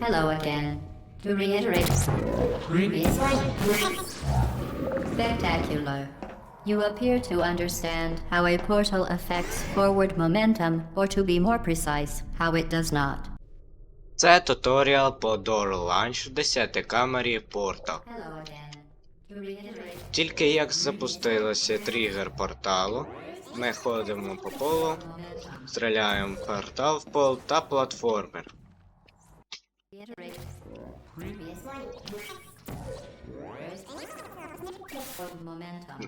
Hello again. To reiterate, spectacular. You appear to understand how a portal affects forward momentum, or to be more precise, how it does not. Це туторіал по Door Launch в 10 камері Portal. Hello again. Тільки як запустилося тригер порталу, ми ходимо по полу, стріляємо в портал в пол та платформер. Reiterate. Previous forward momentum.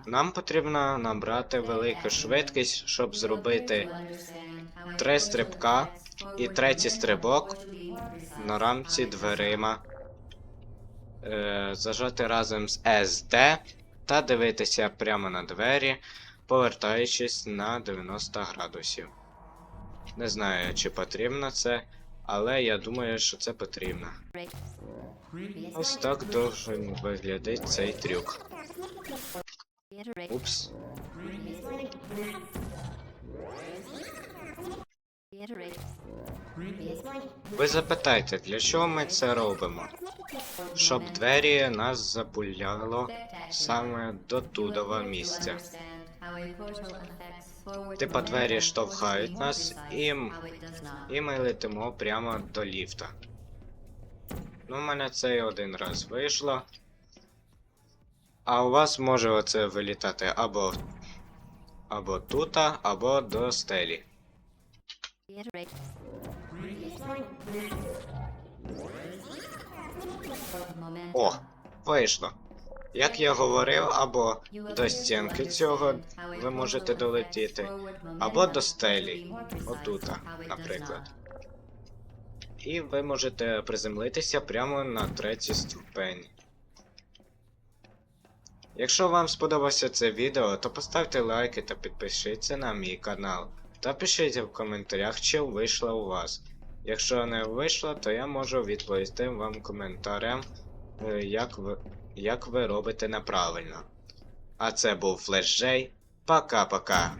Нам потрібно набрати велику швидкість, щоб зробити три стрибка і третій стрибок на рамці дверима. Е, зажати разом з SD та дивитися прямо на двері, повертаючись на 90 градусів. Не знаю, чи потрібно це, але я думаю, що це потрібно. Ось так должен виглядати цей трюк. Упс. Ви запитайте, для чого ми це робимо? Щоб двері нас запуляло саме до тудова місця. Типа двері штовхають нас і, І ми летимо прямо до ліфта. Ну, у мене це і один раз вийшло. А у вас може оце вилітати або. або тута, або до стелі. О, вийшло. Як я говорив, або до стінки цього ви можете долетіти, або до стелі, отута, наприклад. І ви можете приземлитися прямо на третій ступені. Якщо вам сподобалося це відео, то поставте лайки та підпишіться на мій канал. Та пишіть в коментарях, чи вийшло у вас. Якщо не вийшло, то я можу відповісти вам коментарем, як ви, як ви робите неправильно. А це був Флеш Джей. Пока-пока.